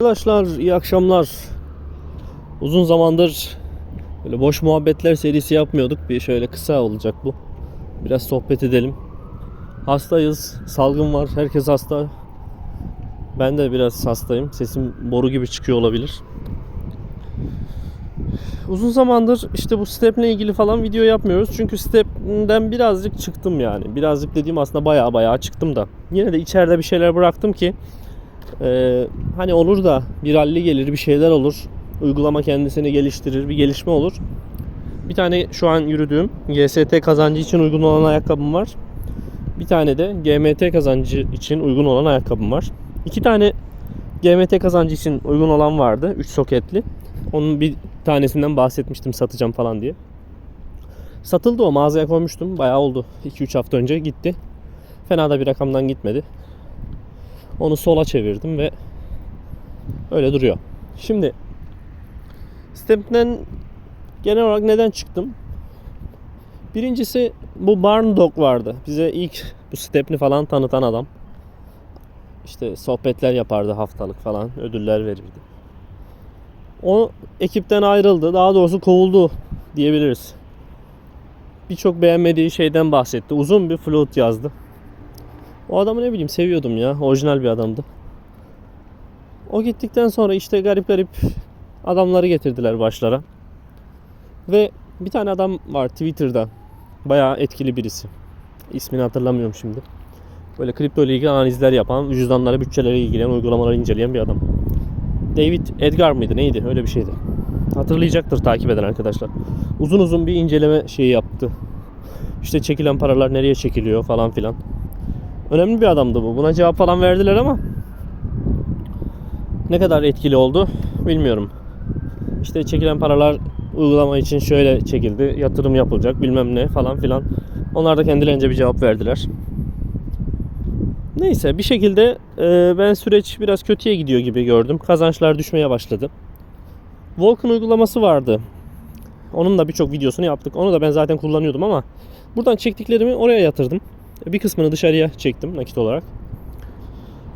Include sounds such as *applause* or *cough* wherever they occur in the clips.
Arkadaşlar iyi akşamlar. Uzun zamandır böyle boş muhabbetler serisi yapmıyorduk. Bir şöyle kısa olacak bu. Biraz sohbet edelim. Hastayız. Salgın var. Herkes hasta. Ben de biraz hastayım. Sesim boru gibi çıkıyor olabilir. Uzun zamandır işte bu step'le ilgili falan video yapmıyoruz. Çünkü step'den birazcık çıktım yani. Birazcık dediğim aslında bayağı bayağı çıktım da. Yine de içeride bir şeyler bıraktım ki ee, hani olur da bir ralli gelir bir şeyler olur. Uygulama kendisini geliştirir bir gelişme olur. Bir tane şu an yürüdüğüm GST kazancı için uygun olan ayakkabım var. Bir tane de GMT kazancı için uygun olan ayakkabım var. İki tane GMT kazancı için uygun olan vardı. 3 soketli. Onun bir tanesinden bahsetmiştim satacağım falan diye. Satıldı o mağazaya koymuştum. Bayağı oldu. 2-3 hafta önce gitti. Fena da bir rakamdan gitmedi. Onu sola çevirdim ve öyle duruyor. Şimdi Step'ten genel olarak neden çıktım? Birincisi bu Barn Dog vardı. Bize ilk bu Step'ni falan tanıtan adam. İşte sohbetler yapardı haftalık falan. Ödüller verirdi. O ekipten ayrıldı. Daha doğrusu kovuldu diyebiliriz. Birçok beğenmediği şeyden bahsetti. Uzun bir float yazdı. O adamı ne bileyim seviyordum ya. Orijinal bir adamdı. O gittikten sonra işte garip garip adamları getirdiler başlara. Ve bir tane adam var Twitter'da. Bayağı etkili birisi. İsmini hatırlamıyorum şimdi. Böyle kripto ile ilgili analizler yapan, cüzdanlara, bütçelere ilgilenen, uygulamaları inceleyen bir adam. David Edgar mıydı neydi? Öyle bir şeydi. Hatırlayacaktır takip eden arkadaşlar. Uzun uzun bir inceleme şeyi yaptı. İşte çekilen paralar nereye çekiliyor falan filan. Önemli bir adamdı bu. Buna cevap falan verdiler ama ne kadar etkili oldu bilmiyorum. İşte çekilen paralar uygulama için şöyle çekildi. Yatırım yapılacak bilmem ne falan filan. Onlar da kendilerince bir cevap verdiler. Neyse bir şekilde e, ben süreç biraz kötüye gidiyor gibi gördüm. Kazançlar düşmeye başladı. Vulkan uygulaması vardı. Onun da birçok videosunu yaptık. Onu da ben zaten kullanıyordum ama buradan çektiklerimi oraya yatırdım. Bir kısmını dışarıya çektim nakit olarak.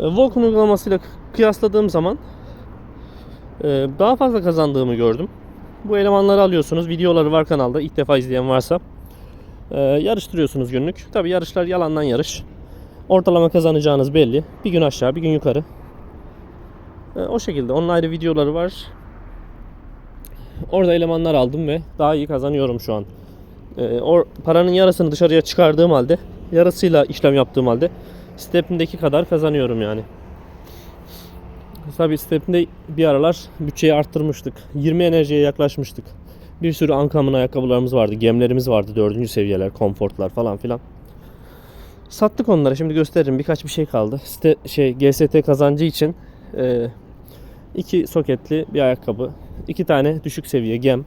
E, Vulkan uygulamasıyla kıyasladığım zaman e, daha fazla kazandığımı gördüm. Bu elemanları alıyorsunuz. Videoları var kanalda. İlk defa izleyen varsa. E, yarıştırıyorsunuz günlük. Tabi yarışlar yalandan yarış. Ortalama kazanacağınız belli. Bir gün aşağı bir gün yukarı. E, o şekilde. Onun ayrı videoları var. Orada elemanlar aldım ve daha iyi kazanıyorum şu an. E, o paranın yarısını dışarıya çıkardığım halde yarısıyla işlem yaptığım halde Step'indeki kadar kazanıyorum yani. Tabi Step'inde bir aralar bütçeyi arttırmıştık. 20 enerjiye yaklaşmıştık. Bir sürü Ankam'ın ayakkabılarımız vardı. Gemlerimiz vardı. Dördüncü seviyeler, komfortlar falan filan. Sattık onları. Şimdi gösteririm. Birkaç bir şey kaldı. Site, şey GST kazancı için e, iki soketli bir ayakkabı. iki tane düşük seviye gem.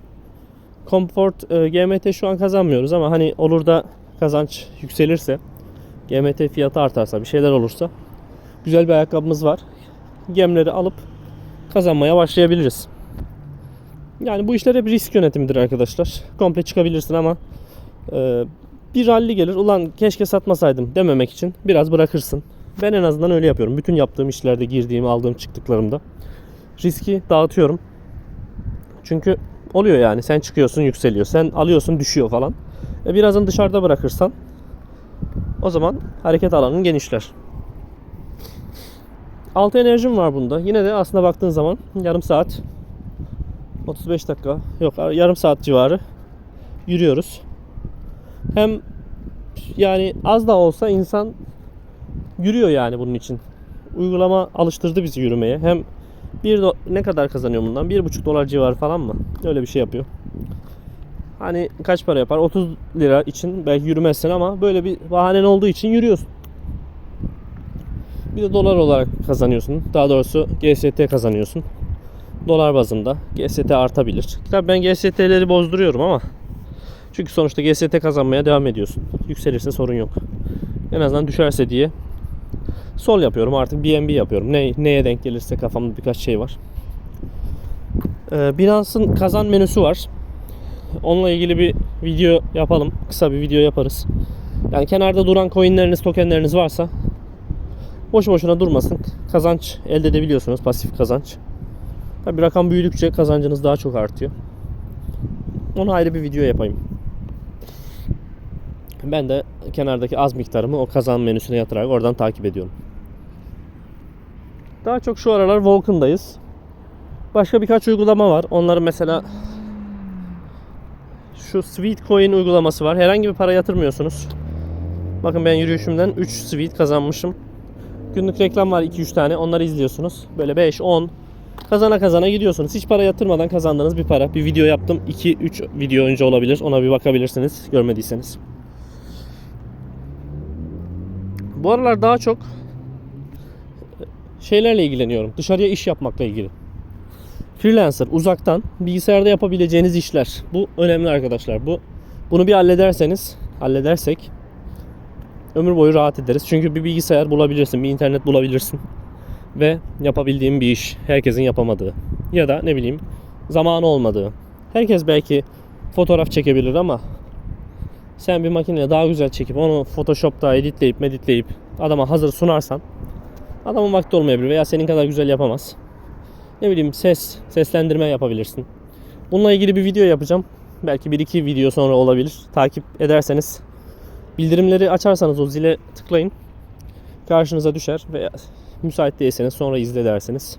Comfort e, GMT şu an kazanmıyoruz ama hani olur da kazanç yükselirse GMT fiyatı artarsa bir şeyler olursa güzel bir ayakkabımız var. Gemleri alıp kazanmaya başlayabiliriz. Yani bu işler hep risk yönetimidir arkadaşlar. Komple çıkabilirsin ama e, bir rally gelir. Ulan keşke satmasaydım dememek için biraz bırakırsın. Ben en azından öyle yapıyorum. Bütün yaptığım işlerde girdiğim, aldığım, çıktıklarımda riski dağıtıyorum. Çünkü oluyor yani. Sen çıkıyorsun, yükseliyor. Sen alıyorsun, düşüyor falan. E birazını dışarıda bırakırsan o zaman hareket alanın genişler. 6 enerjim var bunda. Yine de aslında baktığın zaman yarım saat 35 dakika yok yarım saat civarı yürüyoruz. Hem yani az da olsa insan yürüyor yani bunun için. Uygulama alıştırdı bizi yürümeye. Hem bir ne kadar kazanıyor bundan? 1,5 dolar civarı falan mı? Öyle bir şey yapıyor. Hani kaç para yapar? 30 lira için belki yürümezsin ama böyle bir bahanen olduğu için yürüyorsun. Bir de dolar olarak kazanıyorsun. Daha doğrusu GST kazanıyorsun. Dolar bazında GST artabilir. Tabii ben GST'leri bozduruyorum ama çünkü sonuçta GST kazanmaya devam ediyorsun. Yükselirse sorun yok. En azından düşerse diye sol yapıyorum artık BNB yapıyorum. Ne, neye denk gelirse kafamda birkaç şey var. Ee, Binance'ın kazan menüsü var. Onunla ilgili bir video yapalım. Kısa bir video yaparız. Yani kenarda duran coinleriniz, tokenleriniz varsa boş boşuna durmasın. kazanç elde edebiliyorsunuz. Pasif kazanç. Tabi rakam büyüdükçe kazancınız daha çok artıyor. Onu ayrı bir video yapayım. Ben de kenardaki az miktarımı o kazan menüsüne yatırarak oradan takip ediyorum. Daha çok şu aralar Vulcan'dayız. Başka birkaç uygulama var. Onları mesela şu Sweet Coin uygulaması var. Herhangi bir para yatırmıyorsunuz. Bakın ben yürüyüşümden 3 Sweet kazanmışım. Günlük reklam var 2-3 tane. Onları izliyorsunuz. Böyle 5 10 kazana kazana gidiyorsunuz. Hiç para yatırmadan kazandığınız bir para. Bir video yaptım. 2-3 video önce olabilir. Ona bir bakabilirsiniz görmediyseniz. Bu aralar daha çok şeylerle ilgileniyorum. Dışarıya iş yapmakla ilgili. Freelancer uzaktan bilgisayarda yapabileceğiniz işler. Bu önemli arkadaşlar. Bu bunu bir hallederseniz, halledersek ömür boyu rahat ederiz. Çünkü bir bilgisayar bulabilirsin, bir internet bulabilirsin *laughs* ve yapabildiğin bir iş herkesin yapamadığı ya da ne bileyim zamanı olmadığı. Herkes belki fotoğraf çekebilir ama sen bir makineyle daha güzel çekip onu Photoshop'ta editleyip meditleyip adama hazır sunarsan adamın vakti olmayabilir veya senin kadar güzel yapamaz. Ne bileyim ses, seslendirme yapabilirsin. Bununla ilgili bir video yapacağım. Belki bir iki video sonra olabilir. Takip ederseniz bildirimleri açarsanız o zile tıklayın. Karşınıza düşer veya müsait değilseniz sonra izle derseniz.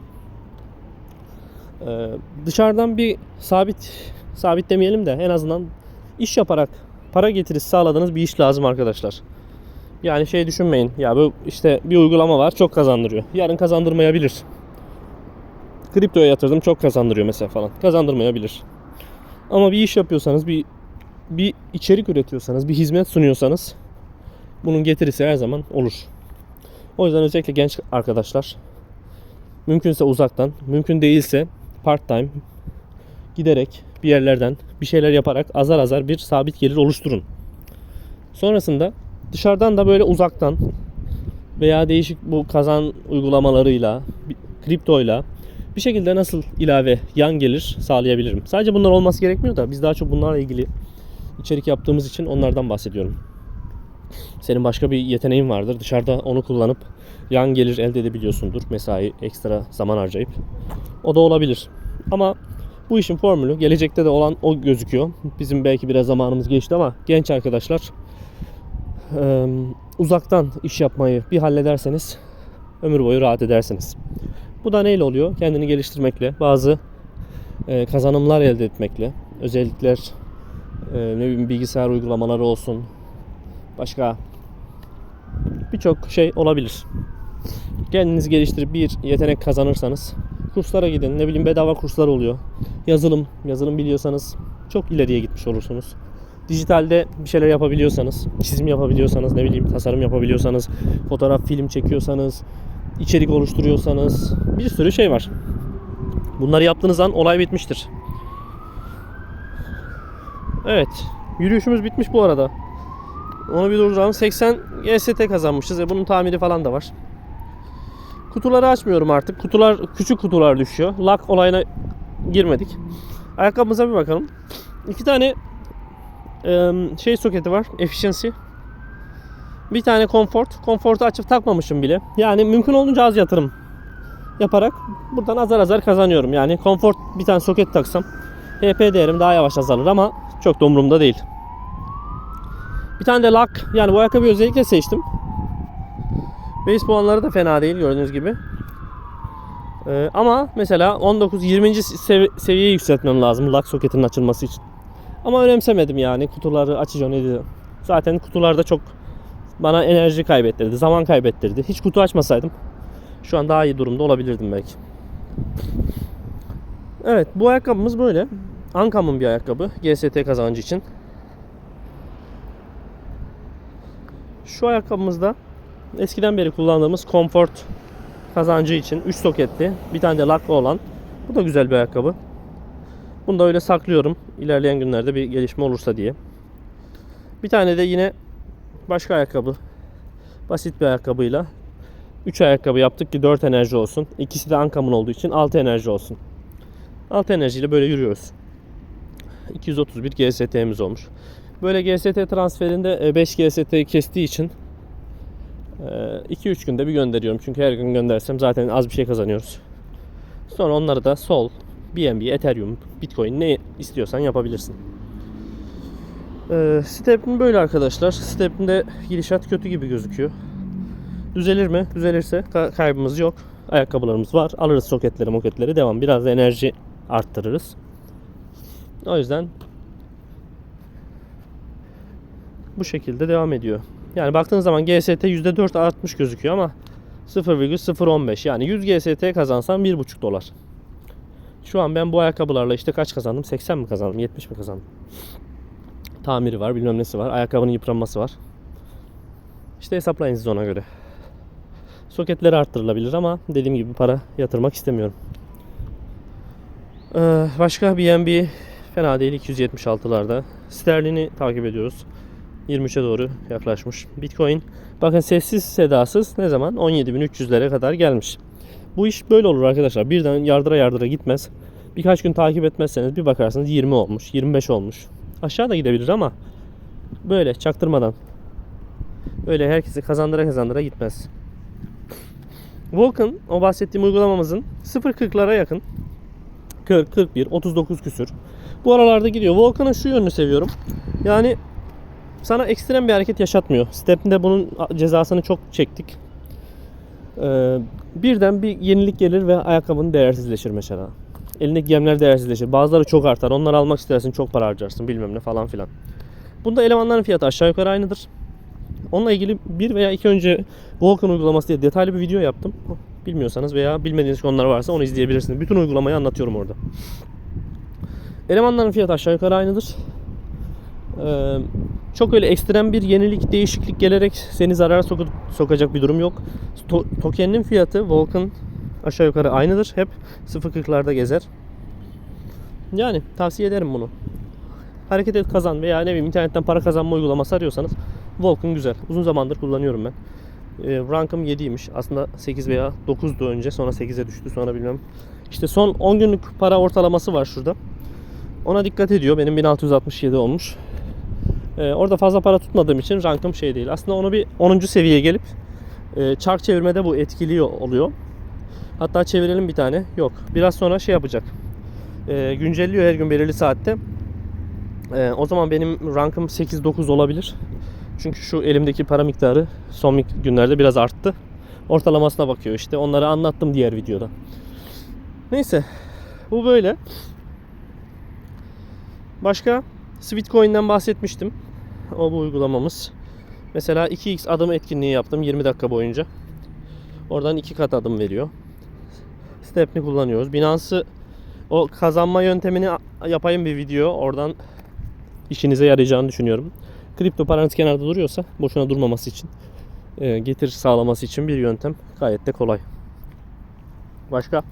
Ee, dışarıdan bir sabit sabit demeyelim de en azından iş yaparak para getirisi sağladığınız bir iş lazım arkadaşlar. Yani şey düşünmeyin. Ya bu işte bir uygulama var çok kazandırıyor. Yarın kazandırmayabilir. Kriptoya yatırdım çok kazandırıyor mesela falan. Kazandırmayabilir. Ama bir iş yapıyorsanız, bir bir içerik üretiyorsanız, bir hizmet sunuyorsanız bunun getirisi her zaman olur. O yüzden özellikle genç arkadaşlar mümkünse uzaktan, mümkün değilse part time giderek bir yerlerden bir şeyler yaparak azar azar bir sabit gelir oluşturun. Sonrasında dışarıdan da böyle uzaktan veya değişik bu kazan uygulamalarıyla, kriptoyla bir şekilde nasıl ilave yan gelir sağlayabilirim. Sadece bunlar olması gerekmiyor da biz daha çok bunlarla ilgili içerik yaptığımız için onlardan bahsediyorum. Senin başka bir yeteneğin vardır. Dışarıda onu kullanıp yan gelir elde edebiliyorsundur. Mesai, ekstra zaman harcayıp. O da olabilir. Ama bu işin formülü gelecekte de olan o gözüküyor. Bizim belki biraz zamanımız geçti ama genç arkadaşlar uzaktan iş yapmayı bir hallederseniz ömür boyu rahat edersiniz. Bu da neyle oluyor? Kendini geliştirmekle, bazı eee, kazanımlar elde etmekle, özellikler eee, ne bileyim bilgisayar uygulamaları olsun, başka birçok şey olabilir. Kendinizi geliştirip bir yetenek kazanırsanız kurslara gidin. Ne bileyim bedava kurslar oluyor. Yazılım, yazılım biliyorsanız çok ileriye gitmiş olursunuz. Dijitalde bir şeyler yapabiliyorsanız, çizim yapabiliyorsanız, ne bileyim tasarım yapabiliyorsanız, fotoğraf, film çekiyorsanız, içerik oluşturuyorsanız bir sürü şey var. Bunları yaptığınız an olay bitmiştir. Evet, yürüyüşümüz bitmiş bu arada. Onu bir durduralım. 80 GST kazanmışız. E bunun tamiri falan da var. Kutuları açmıyorum artık. Kutular küçük kutular düşüyor. Lock olayına girmedik. Ayakkabımıza bir bakalım. İki tane şey soketi var. Efficiency. Bir tane comfort. Comfort'u açıp takmamışım bile. Yani mümkün olduğunca az yatırım yaparak buradan azar azar kazanıyorum. Yani comfort bir tane soket taksam HP değerim daha yavaş azalır ama çok da umurumda değil. Bir tane de lock. Yani bu ayakkabıyı özellikle seçtim. Base puanları da fena değil gördüğünüz gibi. Ee, ama mesela 19-20. sev- seviyeye yükseltmem lazım lock soketinin açılması için. Ama önemsemedim yani kutuları açacağım dedi. Zaten kutularda çok bana enerji kaybettirdi, zaman kaybettirdi. Hiç kutu açmasaydım şu an daha iyi durumda olabilirdim belki. Evet bu ayakkabımız böyle. Ankam'ın bir ayakkabı GST kazancı için. Şu ayakkabımızda eskiden beri kullandığımız Comfort kazancı için 3 soketli bir tane de laklı olan. Bu da güzel bir ayakkabı. Bunu da öyle saklıyorum. İlerleyen günlerde bir gelişme olursa diye. Bir tane de yine başka ayakkabı. Basit bir ayakkabıyla 3 ayakkabı yaptık ki 4 enerji olsun. İkisi de Ankam'ın olduğu için 6 enerji olsun. 6 enerjiyle böyle yürüyoruz. 231 GST'miz olmuş. Böyle GST transferinde e, 5 GST kestiği için 2-3 günde bir gönderiyorum. Çünkü her gün göndersem zaten az bir şey kazanıyoruz. Sonra onları da Sol, BNB, Ethereum, Bitcoin ne istiyorsan yapabilirsin. Ee, böyle arkadaşlar. Step'in de gidişat kötü gibi gözüküyor. Düzelir mi? Düzelirse ka- kaybımız yok. Ayakkabılarımız var. Alırız soketleri moketleri. Devam. Biraz da enerji arttırırız. O yüzden bu şekilde devam ediyor. Yani baktığınız zaman GST %4 artmış gözüküyor ama 0,015 yani 100 GST kazansam 1,5 dolar. Şu an ben bu ayakkabılarla işte kaç kazandım? 80 mi kazandım? 70 mi kazandım? Tamiri var, bilmem nesi var. Ayakkabının yıpranması var. İşte hesaplayın siz ona göre. Soketleri arttırılabilir ama dediğim gibi para yatırmak istemiyorum. Ee, başka BNB fena değil 276'larda. Sterlin'i takip ediyoruz. 23'e doğru yaklaşmış. Bitcoin bakın sessiz sedasız ne zaman 17.300'lere kadar gelmiş. Bu iş böyle olur arkadaşlar. Birden yardıra yardıra gitmez. Birkaç gün takip etmezseniz bir bakarsınız 20 olmuş, 25 olmuş. Aşağı da gidebilir ama böyle çaktırmadan. Öyle herkesi kazandıra kazandıra gitmez. Vulcan o bahsettiğim uygulamamızın 0.40'lara yakın 40, 41, 39 küsür. Bu aralarda gidiyor. Volkan'ın şu yönünü seviyorum. Yani sana ekstrem bir hareket yaşatmıyor. Step'inde bunun cezasını çok çektik. Ee, birden bir yenilik gelir ve ayakkabının değersizleşir mesela. Elindeki gemler değersizleşir. Bazıları çok artar. Onları almak istersin çok para harcarsın bilmem ne falan filan. Bunda elemanların fiyatı aşağı yukarı aynıdır. Onunla ilgili bir veya iki önce Vulkan uygulaması diye detaylı bir video yaptım. Bilmiyorsanız veya bilmediğiniz konular varsa onu izleyebilirsiniz. Bütün uygulamayı anlatıyorum orada. Elemanların fiyatı aşağı yukarı aynıdır. Ee, çok öyle ekstrem bir yenilik, değişiklik gelerek seni zarara sokacak bir durum yok. To- token'in fiyatı Vulcan aşağı yukarı aynıdır. Hep 0.40'larda gezer. Yani tavsiye ederim bunu. Hareket et kazan veya ne bileyim internetten para kazanma uygulaması arıyorsanız Vulcan güzel. Uzun zamandır kullanıyorum ben. E, rankım 7'ymiş. Aslında 8 veya 9'du önce. Sonra 8'e düştü. Sonra bilmem. İşte son 10 günlük para ortalaması var şurada. Ona dikkat ediyor. Benim 1667 olmuş. E, orada fazla para tutmadığım için rankım şey değil. Aslında onu bir 10. seviyeye gelip e, çark çevirmede bu etkili oluyor. Hatta çevirelim bir tane. Yok. Biraz sonra şey yapacak. E, güncelliyor her gün belirli saatte. E, o zaman benim rankım 8-9 olabilir. Çünkü şu elimdeki para miktarı son günlerde biraz arttı. Ortalamasına bakıyor işte. Onları anlattım diğer videoda. Neyse. Bu böyle. Başka Sweetcoin'den bahsetmiştim. O bu uygulamamız. Mesela 2x adım etkinliği yaptım 20 dakika boyunca. Oradan 2 kat adım veriyor. Step'ni kullanıyoruz. Binance'ı o kazanma yöntemini yapayım bir video. Oradan işinize yarayacağını düşünüyorum kripto paranız kenarda duruyorsa boşuna durmaması için e, getir sağlaması için bir yöntem gayet de kolay. Başka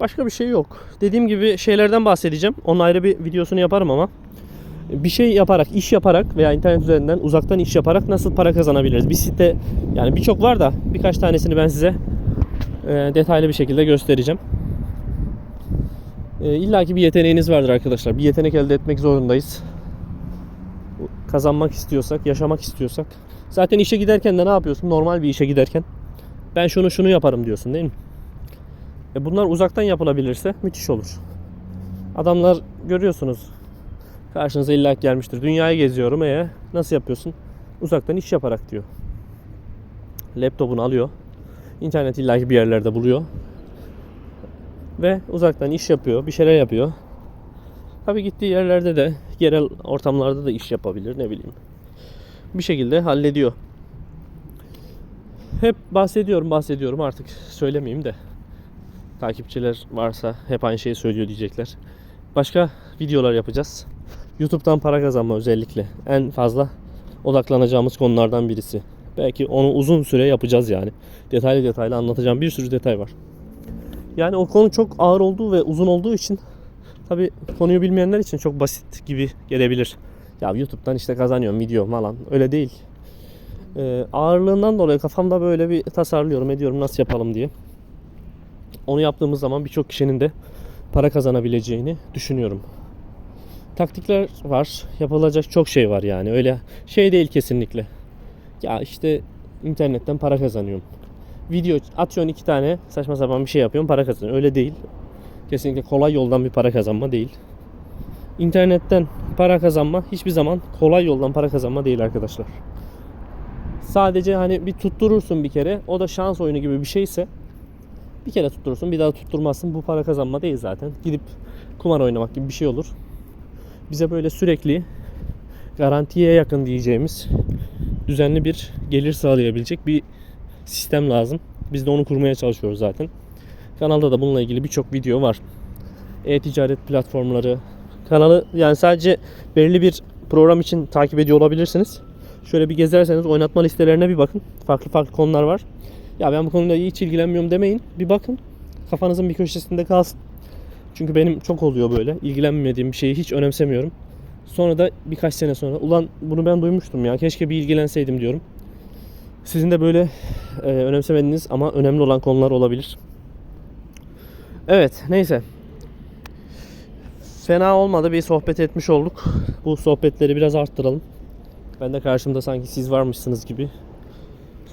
başka bir şey yok. Dediğim gibi şeylerden bahsedeceğim. Onun ayrı bir videosunu yaparım ama bir şey yaparak, iş yaparak veya internet üzerinden uzaktan iş yaparak nasıl para kazanabiliriz? Bir site yani birçok var da birkaç tanesini ben size detaylı bir şekilde göstereceğim. E, İlla ki bir yeteneğiniz vardır arkadaşlar. Bir yetenek elde etmek zorundayız kazanmak istiyorsak, yaşamak istiyorsak. Zaten işe giderken de ne yapıyorsun? Normal bir işe giderken ben şunu şunu yaparım diyorsun değil mi? E bunlar uzaktan yapılabilirse müthiş olur. Adamlar görüyorsunuz karşınıza illa gelmiştir. Dünyayı geziyorum e nasıl yapıyorsun? Uzaktan iş yaparak diyor. Laptopunu alıyor. İnternet illaki bir yerlerde buluyor. Ve uzaktan iş yapıyor, bir şeyler yapıyor. Tabii gittiği yerlerde de yerel ortamlarda da iş yapabilir ne bileyim. Bir şekilde hallediyor. Hep bahsediyorum bahsediyorum artık söylemeyeyim de. Takipçiler varsa hep aynı şeyi söylüyor diyecekler. Başka videolar yapacağız. YouTube'dan para kazanma özellikle. En fazla odaklanacağımız konulardan birisi. Belki onu uzun süre yapacağız yani. Detaylı detaylı anlatacağım bir sürü detay var. Yani o konu çok ağır olduğu ve uzun olduğu için Tabi konuyu bilmeyenler için çok basit gibi gelebilir. Ya YouTube'dan işte kazanıyorum video falan. Öyle değil. Ee, ağırlığından dolayı kafamda böyle bir tasarlıyorum ediyorum nasıl yapalım diye. Onu yaptığımız zaman birçok kişinin de para kazanabileceğini düşünüyorum. Taktikler var. Yapılacak çok şey var yani. Öyle şey değil kesinlikle. Ya işte internetten para kazanıyorum. Video atıyorsun iki tane saçma sapan bir şey yapıyorsun para kazanıyorsun. Öyle değil. Kesinlikle kolay yoldan bir para kazanma değil. İnternetten para kazanma hiçbir zaman kolay yoldan para kazanma değil arkadaşlar. Sadece hani bir tutturursun bir kere. O da şans oyunu gibi bir şeyse bir kere tutturursun bir daha tutturmazsın. Bu para kazanma değil zaten. Gidip kumar oynamak gibi bir şey olur. Bize böyle sürekli garantiye yakın diyeceğimiz düzenli bir gelir sağlayabilecek bir sistem lazım. Biz de onu kurmaya çalışıyoruz zaten. Kanalda da bununla ilgili birçok video var. E-ticaret platformları. Kanalı yani sadece belirli bir program için takip ediyor olabilirsiniz. Şöyle bir gezerseniz oynatma listelerine bir bakın. Farklı farklı konular var. Ya ben bu konuyla hiç ilgilenmiyorum demeyin. Bir bakın. Kafanızın bir köşesinde kalsın. Çünkü benim çok oluyor böyle. İlgilenmediğim bir şeyi hiç önemsemiyorum. Sonra da birkaç sene sonra ulan bunu ben duymuştum ya keşke bir ilgilenseydim diyorum. Sizin de böyle e, önemsemediğiniz ama önemli olan konular olabilir. Evet neyse. Fena olmadı bir sohbet etmiş olduk. Bu sohbetleri biraz arttıralım. Ben de karşımda sanki siz varmışsınız gibi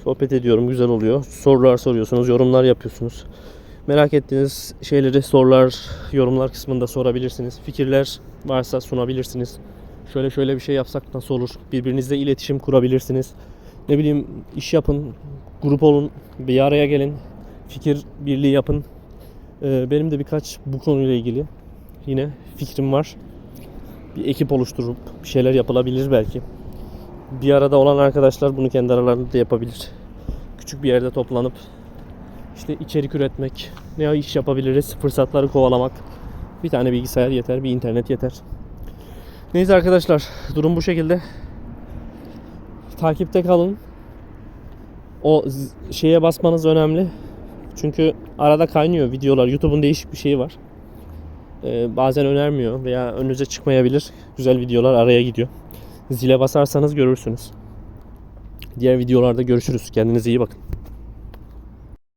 sohbet ediyorum. Güzel oluyor. Sorular soruyorsunuz, yorumlar yapıyorsunuz. Merak ettiğiniz şeyleri sorular, yorumlar kısmında sorabilirsiniz. Fikirler varsa sunabilirsiniz. Şöyle şöyle bir şey yapsak nasıl olur? Birbirinizle iletişim kurabilirsiniz. Ne bileyim iş yapın, grup olun, bir araya gelin, fikir birliği yapın. Ee, benim de birkaç bu konuyla ilgili yine fikrim var. Bir ekip oluşturup bir şeyler yapılabilir belki. Bir arada olan arkadaşlar bunu kendi aralarında da yapabilir. Küçük bir yerde toplanıp işte içerik üretmek, ne iş yapabiliriz, fırsatları kovalamak. Bir tane bilgisayar yeter, bir internet yeter. Neyse arkadaşlar, durum bu şekilde. Takipte kalın. O şeye basmanız önemli. Çünkü arada kaynıyor videolar. YouTube'un değişik bir şeyi var. Ee, bazen önermiyor veya önünüze çıkmayabilir. Güzel videolar araya gidiyor. Zile basarsanız görürsünüz. Diğer videolarda görüşürüz. Kendinize iyi bakın.